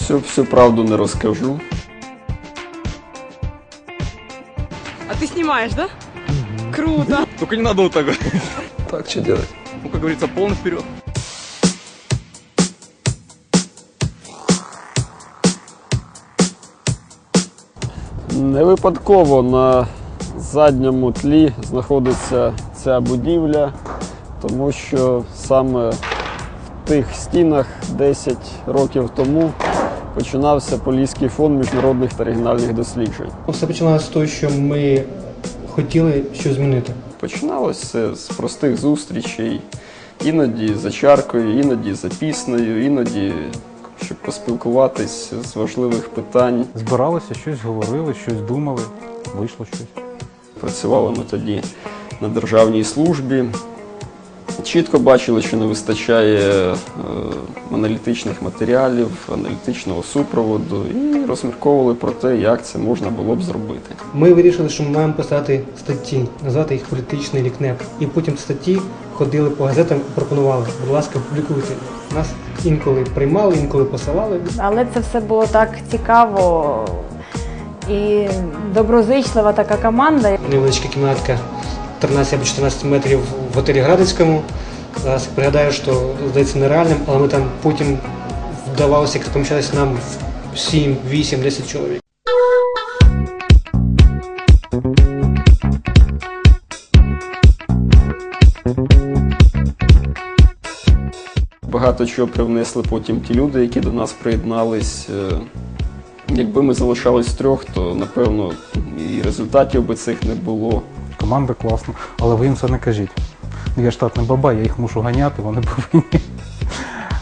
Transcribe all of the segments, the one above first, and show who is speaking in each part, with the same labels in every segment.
Speaker 1: Всю, всю правду не розкажу.
Speaker 2: А ты снимаешь, да? Круто.
Speaker 3: Только не надо вот так.
Speaker 1: Так чи делать?
Speaker 3: Ну, как говорится, полный вперед.
Speaker 1: Не випадково на задньому тлі знаходиться ця будівля, тому що саме в тих стінах 10 років тому починався Поліський фонд міжнародних та регіональних досліджень.
Speaker 4: Все починалося з того, що ми хотіли щось змінити.
Speaker 1: Починалося з простих зустрічей, іноді за чаркою, іноді за піснею, іноді щоб поспілкуватись з важливих питань.
Speaker 5: Збиралися, щось говорили, щось думали, вийшло щось.
Speaker 1: Працювали ми тоді на державній службі. Чітко бачили, що не вистачає е, аналітичних матеріалів, аналітичного супроводу і розмірковували про те, як це можна було б зробити.
Speaker 4: Ми вирішили, що ми маємо писати статті, назвати їх політичний лікнеп. І потім статті ходили по газетам і пропонували, будь ласка, публікуйте. Нас інколи приймали, інколи посилали.
Speaker 6: Але це все було так цікаво і доброзичлива така команда.
Speaker 4: Невеличка кімнатка 13 або 14 метрів в готелі Градицькому. Зараз пригадаю, що здається нереальним, але ми там потім вдавалося, як поміщалися нам в 7, 8, 10 чоловік.
Speaker 1: Багато чого привнесли потім ті люди, які до нас приєднались. Е, Якби ми залишались трьох, то напевно і результатів би цих не було.
Speaker 5: Команда класна, але ви їм це не кажіть. Ну, Я штатний баба, я їх мушу ганяти, вони повинні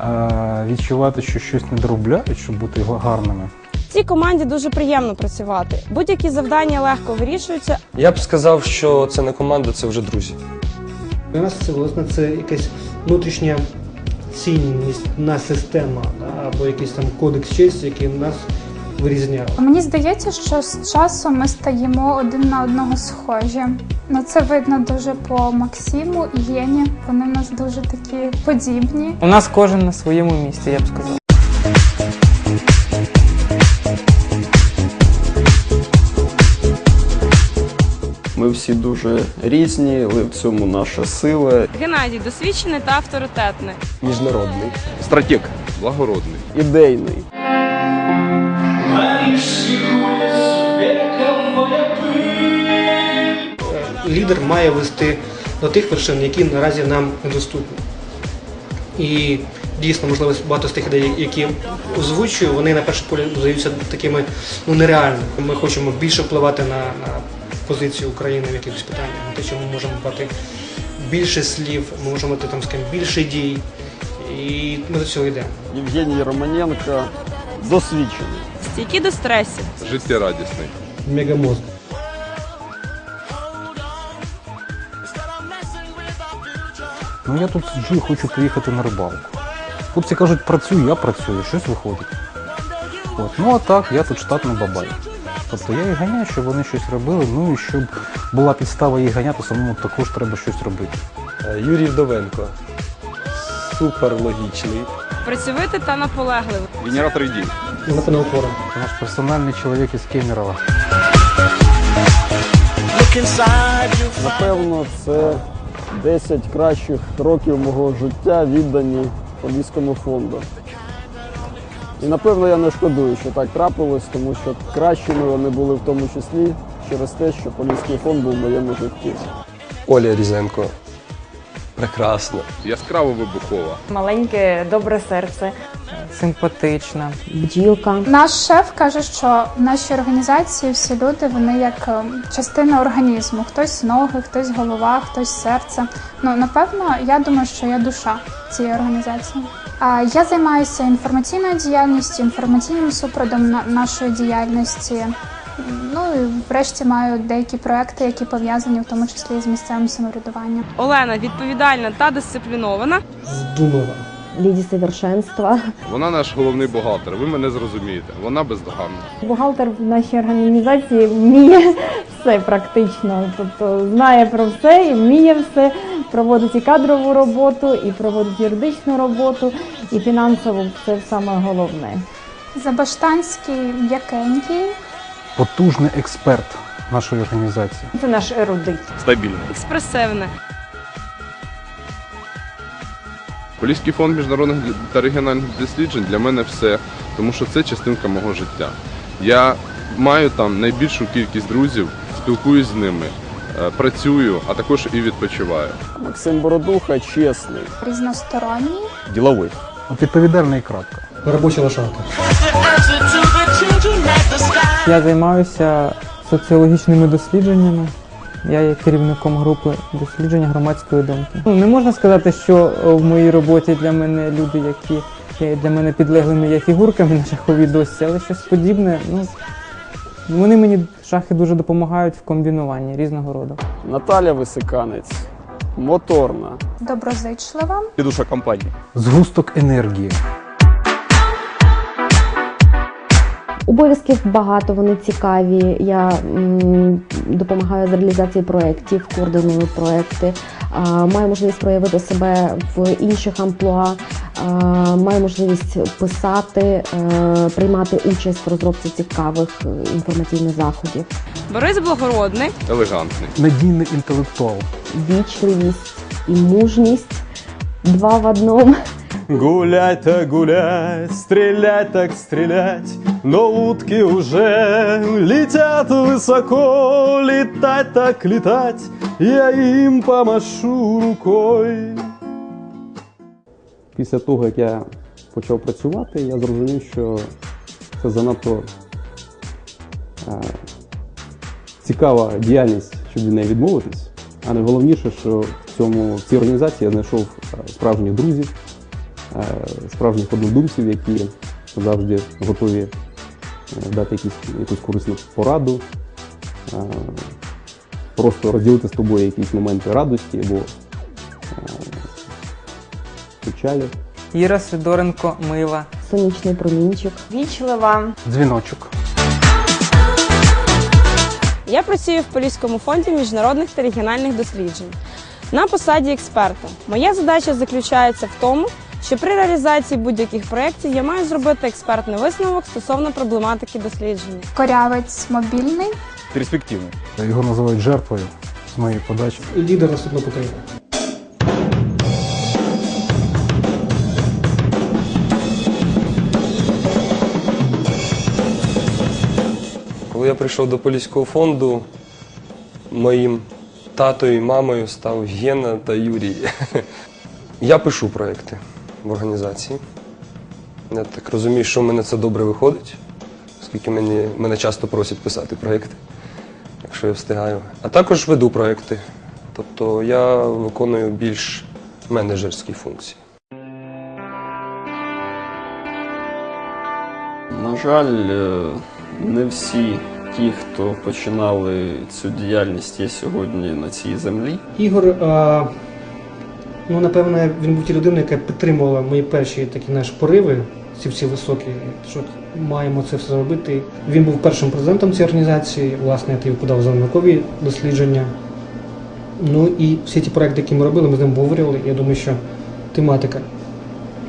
Speaker 5: е, відчувати, що щось не доробляють, щоб бути гарними.
Speaker 2: В цій команді дуже приємно працювати. Будь-які завдання легко вирішуються.
Speaker 7: Я б сказав, що це не команда, це вже друзі.
Speaker 4: Для нас це власне це якась внутрішня цінність на система або якийсь там кодекс честі, який нас вирізняв.
Speaker 8: Мені здається, що з часом ми стаємо один на одного схожі. Ну це видно дуже по Максиму і Єні. Вони в нас дуже такі подібні.
Speaker 9: У нас кожен на своєму місці, я б сказав.
Speaker 1: Ми всі дуже різні, але в цьому наша сила.
Speaker 2: Геннадій досвідчений та авторитетний.
Speaker 7: Міжнародний.
Speaker 3: Стратег. Благородный.
Speaker 1: Ідейний.
Speaker 4: Лідер має вести до тих вершин, які наразі нам недоступні. І дійсно, можливо, багато з тих ідей, які озвучую, вони на перший погляд здаються такими ну, нереальними. Ми хочемо більше впливати на, на позицію України в якихось питаннях, те, що ми можемо мати більше слів, ми можемо мати там, скажімо, більше дій. І ми до цього йдемо.
Speaker 1: Євгеній Романенко досвідчений.
Speaker 2: Стійкі до стресів.
Speaker 3: Жизнерадостный.
Speaker 4: Мегамозг.
Speaker 5: Ну я тут сиджу і хочу поїхати на рибалку. Хлопці кажуть, працюю, я працюю, щось виходить. От. Ну а так, я тут штатний бабай. Тобто я їх ганяю, щоб вони щось робили, ну і щоб була підстава їх ганяти, самому також треба щось робити.
Speaker 7: Е, Юрій Вдовенко. Супер логічний.
Speaker 2: Працьовитий та наполегливий.
Speaker 3: Генератор идей.
Speaker 5: Це наш персональний чоловік із Кемерово.
Speaker 1: Напевно, це 10 кращих років мого життя віддані Поліському фонду. І напевно я не шкодую, що так трапилось, тому що кращими вони були в тому числі через те, що Поліський фонд був в моєму житті.
Speaker 7: Оля Різенко. Прекрасно.
Speaker 3: Яскраво вибухова.
Speaker 6: Маленьке добре серце.
Speaker 9: Симпатична.
Speaker 6: Бджілка.
Speaker 8: Наш шеф каже, що в нашій організації всі люди вони як е, частина організму. Хтось ноги, хтось голова, хтось серце. Ну напевно, я думаю, що я душа цієї організації. А я займаюся інформаційною діяльністю, інформаційним супроводом на- нашої діяльності. Ну і врешті маю деякі проекти, які пов'язані в тому числі з місцевим самоврядуванням.
Speaker 2: Олена відповідальна та дисциплінована.
Speaker 4: Вдумова.
Speaker 6: Ліді совершенства.
Speaker 3: Вона наш головний бухгалтер. Ви мене зрозумієте. Вона бездоганна.
Speaker 6: Бухгалтер в нашій організації вміє все практично. Тобто знає про все і вміє все, проводить і кадрову роботу, і проводить юридичну роботу, і фінансову це саме головне.
Speaker 8: Забаштанський м'якенький.
Speaker 5: Потужний експерт нашої організації.
Speaker 6: Це наш ерудит.
Speaker 3: Стабільно.
Speaker 2: Експресивне.
Speaker 3: Поліський фонд міжнародних та регіональних досліджень для мене все, тому що це частинка мого життя. Я маю там найбільшу кількість друзів, спілкуюсь з ними, е, працюю, а також і відпочиваю.
Speaker 1: Максим Бородуха чесний.
Speaker 8: Різносторонній.
Speaker 1: Діловий.
Speaker 5: От відповідальна і крапка.
Speaker 4: Робоча лошадка.
Speaker 9: Я займаюся соціологічними дослідженнями. Я є керівником групи дослідження громадської думки. Ну, не можна сказати, що е, в моїй роботі для мене люди, які для мене підлеглими є фігурками на шаховій дошці, але щось подібне. Ну, вони мені шахи дуже допомагають в комбінуванні різного роду.
Speaker 1: Наталя Висиканець. Моторна.
Speaker 8: Доброзичлива.
Speaker 10: душа компанії.
Speaker 5: Згусток енергії.
Speaker 11: Обов'язків багато, вони цікаві. Я м, допомагаю з реалізації проєктів, координую проєкти, маю можливість проявити себе в інших амплуа, а, маю можливість писати, е, приймати участь в розробці цікавих е, інформаційних заходів.
Speaker 2: Борис Благородний.
Speaker 3: Елегантний.
Speaker 5: Надійний інтелектуал.
Speaker 11: Вічливість і мужність два в одному.
Speaker 10: Гулять так гулять, стрелять так стрелять, но утки уже летят высоко, летать так летать, я им помашу рукой. Після того, як я почав працювати, я зрозумів, що це занадто е, цікава діяльність, щоб від неї відмовитись. А найголовніше, що в цьому в цій організації я знайшов е, справжніх друзів, е, справжніх однодумців, які завжди готові дати якісь, якусь корисну пораду, е, просто розділити з тобою якісь моменти радості або е, печалі.
Speaker 9: Іра Сидоренко мила.
Speaker 11: Сонячний промінчик.
Speaker 2: Вічлива.
Speaker 5: Дзвіночок.
Speaker 2: Я працюю в Поліському фонді міжнародних та регіональних досліджень на посаді експерта. Моя задача заключається в тому, що при реалізації будь-яких проєктів я маю зробити експертний висновок стосовно проблематики дослідження.
Speaker 8: Корявець мобільний.
Speaker 10: Перспективний.
Speaker 5: Його називають жертвою з моєї подачі.
Speaker 4: Лідер наступного покоління.
Speaker 7: Коли я прийшов до Поліського фонду, моїм татою і мамою став Гена та Юрій. Я пишу проекти в організації. Я так розумію, що в мене це добре виходить, оскільки мені, мене часто просять писати проекти, якщо я встигаю. А також веду проекти. Тобто я виконую більш менеджерські функції.
Speaker 1: На жаль, е, не всі ті, хто починали цю діяльність, є сьогодні на цій землі.
Speaker 4: Ігор, а, ну напевне, він був ті людиною, яка підтримувала мої перші такі знаєш, пориви, ці всі високі, що маємо це все зробити. Він був першим президентом цієї організації, власне, тоді подав за наукові дослідження. Ну і всі ті проекти, які ми робили, ми з ним обговорювали. Я думаю, що тематика,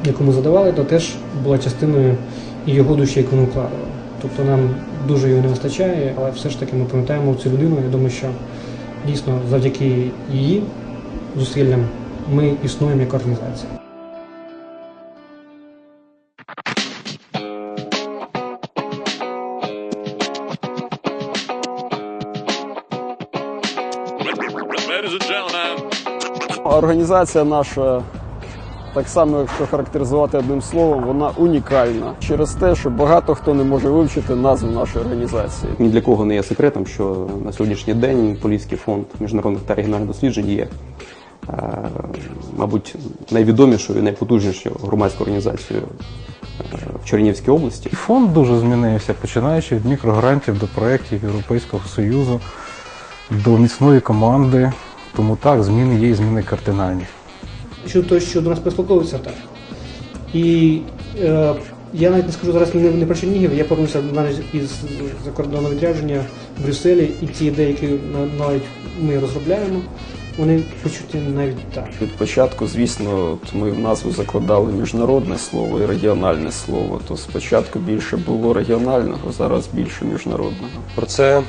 Speaker 4: яку ми задавали, то теж була частиною і його душі, яку ми вкладали. Тобто нам дуже його не вистачає, але все ж таки ми пам'ятаємо цю людину. Я думаю, що дійсно завдяки її зусиллям ми існуємо як організація.
Speaker 1: Організація наша, так само, якщо характеризувати одним словом, вона унікальна через те, що багато хто не може вивчити назву нашої організації.
Speaker 10: Ні для кого не є секретом, що на сьогоднішній день Поліський фонд міжнародних та регіональних досліджень є, мабуть, найвідомішою, і найпотужнішою громадською організацією е, в Чернігівській області.
Speaker 5: Фонд дуже змінився, починаючи від мікрогрантів до проєктів Європейського Союзу, до міцної команди. Тому так, зміни є і зміни кардинальні.
Speaker 4: Того, що до нас прислуховуються, так. І е, я навіть не скажу зараз не, не про Чернігів, я повернувся навіть із закордонного відрядження в Брюсселі, і ті ідеї, які навіть ми розробляємо, вони почуті навіть так.
Speaker 1: Від початку, звісно, от ми в назву закладали міжнародне слово і регіональне слово. То спочатку більше було регіонального, зараз більше міжнародного.
Speaker 7: Про це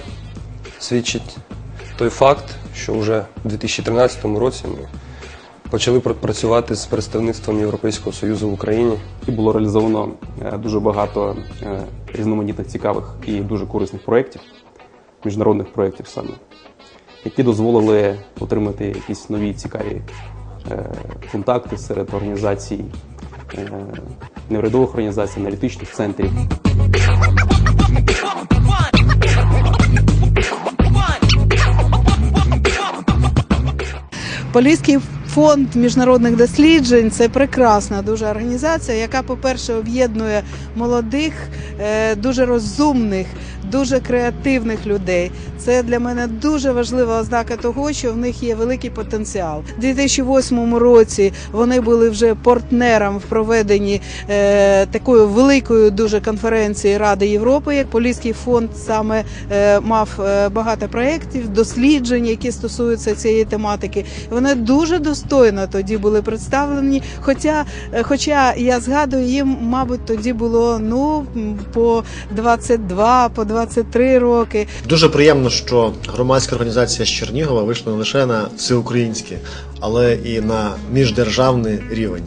Speaker 7: свідчить той факт, що вже у 2013 році ми почали пр- працювати з представництвом Європейського Союзу в Україні.
Speaker 10: І було реалізовано е, дуже багато е, різноманітних цікавих і дуже корисних проєктів, міжнародних проєктів саме, які дозволили отримати якісь нові цікаві е, контакти серед організацій, е, неурядових організацій, аналітичних центрів.
Speaker 12: Поліський фонд міжнародних досліджень це прекрасна дуже організація, яка, по-перше, об'єднує молодих, е, дуже розумних, дуже креативних людей. Це для мене дуже важлива ознака того, що в них є великий потенціал. У 2008 році вони були вже партнером в проведенні е, такої великої дуже конференції Ради Європи. Поліський фонд саме е, мав багато проєктів, досліджень, які стосуються цієї тематики. Вони дуже достойно тоді були представлені. Хоча, е, хоча я згадую, їм, мабуть, тоді було ну по 22, по 23 роки.
Speaker 13: Дуже приємно, що громадська організація з Чернігова вийшла не лише на всеукраїнський, але і на міждержавний рівень.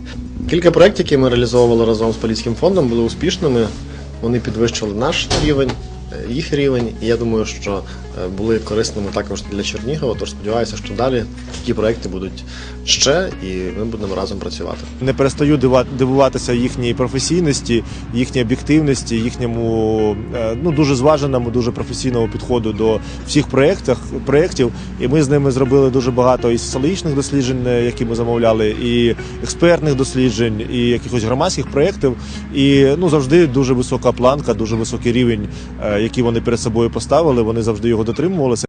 Speaker 13: Кілька проєктів, які ми реалізовували разом з Поліським фондом, були успішними. Вони підвищили наш рівень, е, їх рівень, і я думаю, що були корисними також для Чернігова. Тож сподіваюся, що далі такі проекти будуть ще, і ми будемо разом працювати.
Speaker 14: Не перестаю дивуватися їхній професійності, їхній об'єктивності, їхньому е, ну дуже зваженому, дуже професійному підходу до всіх проєктах проєктів. І ми з ними зробили дуже багато і соціологічних досліджень, е, які ми замовляли, і експертних досліджень, і якихось громадських проєктів. І ну завжди дуже висока планка, дуже високий рівень, е, який вони перед собою поставили. Вони завжди його дотримувалися.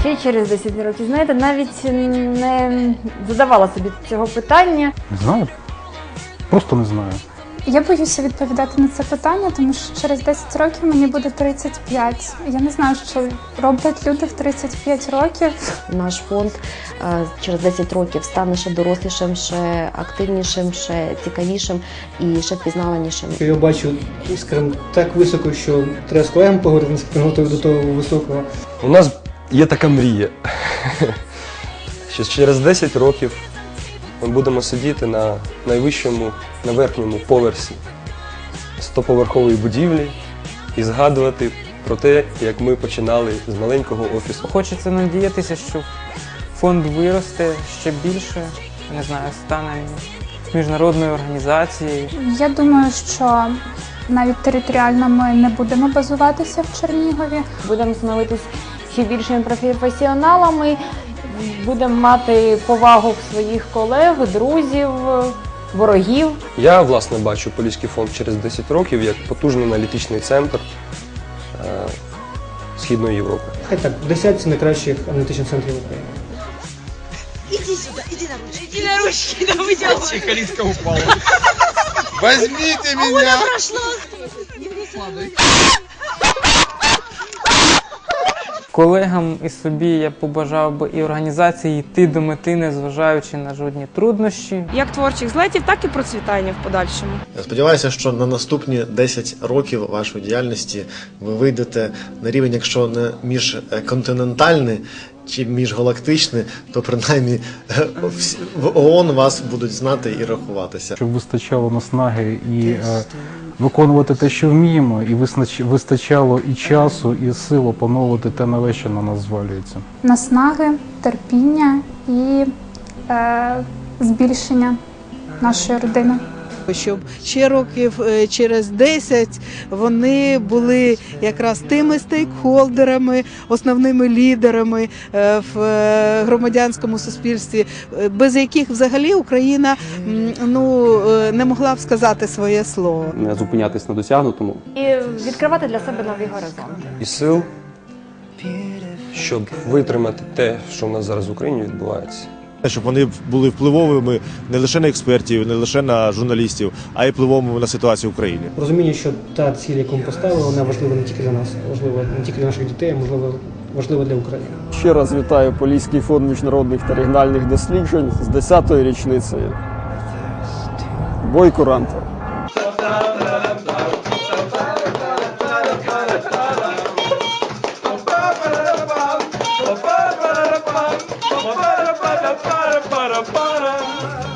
Speaker 6: Ще через 10 років, знаєте, навіть не задавала собі цього питання.
Speaker 5: Не знаю. Просто не знаю.
Speaker 8: Я боюся відповідати на це питання, тому що через 10 років мені буде 35. Я не знаю, що роблять люди в 35 років.
Speaker 11: Наш фонд е, через 10 років стане ще дорослішим, ще активнішим, ще цікавішим і ще впізнаванішим.
Speaker 4: Я бачу, скажімо, так високо, що треба з колегами поговорити, наскільки ми готові до того високого.
Speaker 7: У нас є така мрія, що через 10 років ми будемо сидіти на найвищому, на верхньому поверсі 100-поверхової будівлі і згадувати про те, як ми починали з маленького офісу.
Speaker 9: Хочеться надіятися, що фонд виросте ще більше, не знаю, стане міжнародною організацією.
Speaker 8: Я думаю, що навіть територіально ми не будемо базуватися в Чернігові.
Speaker 6: Будемо становитись ще більшими професіоналами, будемо мати повагу в своїх колег, друзів, ворогів.
Speaker 7: Я, власне, бачу Поліський фонд через 10 років як потужний аналітичний центр е, Східної Європи.
Speaker 4: Хай так, в десятці найкращих аналітичних центрів України.
Speaker 15: Иди сюда, иди на ручки. Иди на ручки, да выйдем.
Speaker 3: Калитка упала. Возьмите
Speaker 15: А
Speaker 3: меня!
Speaker 15: она
Speaker 9: Колегам і собі я побажав би і організації йти до мети, незважаючи на жодні труднощі.
Speaker 2: Як творчих злетів, так і процвітання в подальшому.
Speaker 13: Я сподіваюся, що на наступні 10 років вашої діяльності ви вийдете на рівень, якщо не міжконтинентальний чи міжгалактичний, то принаймні е, всі- в ООН вас будуть знати і рахуватися.
Speaker 5: Щоб вистачало наснаги і е, виконувати те, що вміємо, і вистачало і часу, і сил опановувати те нове, що на нас звалюється.
Speaker 8: Наснаги, терпіння і е, збільшення нашої родини.
Speaker 12: Щоб ще років е, через 10 вони були якраз тими стейкхолдерами, основними лідерами е, в е, громадянському суспільстві, без яких взагалі Україна ну не могла б сказати своє слово.
Speaker 10: Не зупинятись на досягнутому.
Speaker 6: І відкривати для себе нові горизонти.
Speaker 7: І сил, щоб витримати те, що в нас зараз в Україні відбувається
Speaker 14: щоб вони були впливовими не лише на експертів, не лише на журналістів, а й впливовими на ситуацію в Україні.
Speaker 4: Розуміння, що та ціль, яку ми поставили, вона важлива не тільки для нас, важлива не тільки для наших дітей, а можливо важлива для України.
Speaker 1: Ще раз вітаю Поліський фонд міжнародних та регіональних досліджень з 10-ї річницею. Бой куранта.
Speaker 16: para para para para.